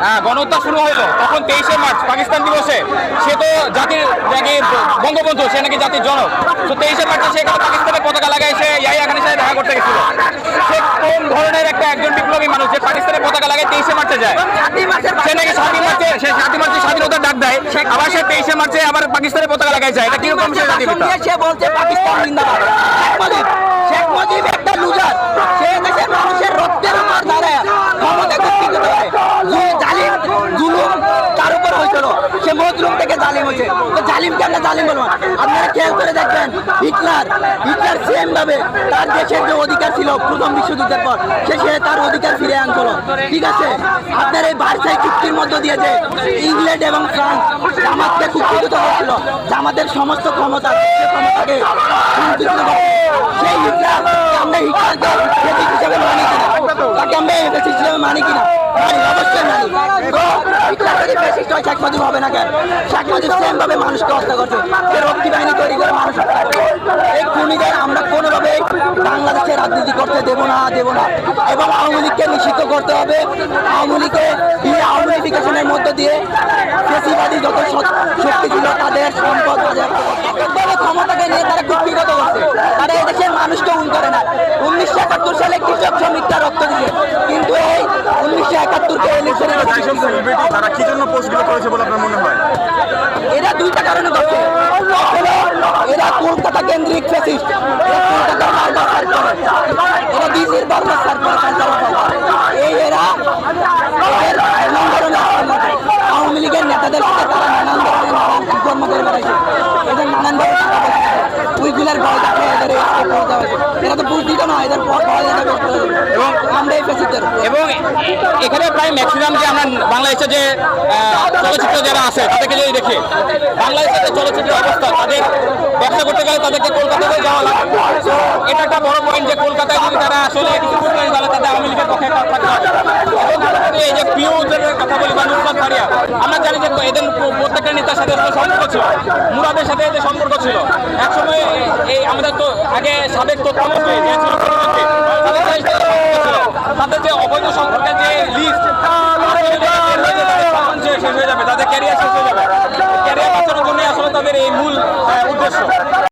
আহ, গণহত্যা শুরু হলো তখন তেইশে মার্চ পাকিস্তান দিবসে। সে তো জাতির নাকি বঙ্গবন্ধু সে নাকি জাতির জনক। তো তেইশে মার্চে সে এখানে পাকিস্তানের পতাকা লাগায় সে ইয়াহিয়া খানের সাথে দেখা করতে গেছিল। সে কোন ধরনের একটা একজন বিপ্লবী মানুষ যে পাকিস্তানের পতাকা লাগায় তেইশে মার্চে যায়। সে নাকি সাতই মার্চে সে সাতই মার্চে স্বাধীনতার ডাক দেয় আবার সে তেইশে মার্চে আবার পাকিস্তানের পতাকা লাগায় যায়। এটা কীরকম সে বলছে পাকিস্তান জিন্দাবাদ শেখ মুজিব শেখ মুজিব একটা লুজার সে দেশের মানুষের রক্তের উপর দাঁড়ায় ক্ষমতা কর্তৃত্ব করে যে জালিম জুলুম তার উপর হয়েছিল সে মজলুম থেকে জালিম হয়েছে। তো জালিমকে আমরা জালিম বলব আপনারা খেয়াল করে দেখবেন, হিটলার হিটলার সেম ভাবে তার দেশের যে অধিকার ছিল প্রথম বিশ্বযুদ্ধের পর সে তার অধিকার ফিরে আনছিল ঠিক আছে? আপনার এই বার্সাই চুক্তির মধ্য দিয়ে ইংল্যান্ড এবং ফ্রান্স জামাতকে কুক্ষিত করছিল, জামাতের সমস্ত ক্ষমতা ক্ষমতাকে সেই হিটলার আমরা হিটলারকে হিসেবে মানি কিনা? তাকে আমরা হিসেবে মানি কিনা? অবশ্যই মানি। তো হিটলার শেখ মুজিব হবে না কেন? শেখ মুজিব সেমভাবে মানুষকে হত্যা করছে। সে রক্ষী তৈরি করে মানুষ এই খুনিদের আমরা কোনোভাবে বাংলাদেশে রাজনীতি করতে দেব না দেব না। এবং আওয়ামী লীগকে নিষিদ্ধ করতে হবে। আওয়ামী লীগকে দিয়ে আওয়ামীফিকেশনের মধ্য দিয়ে ফেসিবাদী যত শক্তি ছিল তাদের সম্পদ। এককভাবে ক্ষমতাকে নিয়ে তারা কুক্ষিগত করছে তারা কি জন্য পোস্টগুলো করেছে বলে আপনার মনে হয়? এরা দুইটা কারণে করছে। এরা কলকাতা কেন্দ্রিক ফেসিস্ট এরা কলকাতার বারবার সার করে এরা দিল্লির বারবার সার করে সঞ্চালন করে। এই এরা এদের নানান ধরনের কর্ম করে। আওয়ামী লীগের নেতাদের সাথে তারা নানান ধরনের নানান কর্ম করে বেড়াইছে এদের নানান ধরনের টাকা পয়সা আছে। উইগুলার ভয় দেখে করতে তো বুঝদিত না এদের ভয় দেখে এবং এখানে প্রায় ম্যাক্সিমাম যে আমরা বাংলাদেশে যে চলচ্চিত্র যারা আছে, তাদেরকে যদি দেখি, বাংলাদেশের যে চলচ্চিত্রের অবস্থা, তাদের ব্যবসা করতে গেলে তাদেরকে কলকাতাতে যাওয়া লাগে। এটা একটা বড় পয়েন্ট যে কলকাতায় যদি তারা আসলে তাহলে তাদের আওয়ামী লীগের পক্ষে এই যে পিওদের কথা বলি বা নুসরাত আমরা জানি যে এদের প্রত্যেকটা নেতার সাথে সম্পর্ক ছিল। মুরাদের সাথে এদের সম্পর্ক ছিল। একসময় এই আমাদের তো আগে সাবেক তথ্যমন্ত্রী অবৈধ সম্পর্কের যে লিস্ট শেষ হয়ে যাবে, তাদের ক্যারিয়ার শেষ হয়ে যাবে। ক্যারিয়ার বাঁচানোর জন্য আসলে তাদের এই মূল উদ্দেশ্য।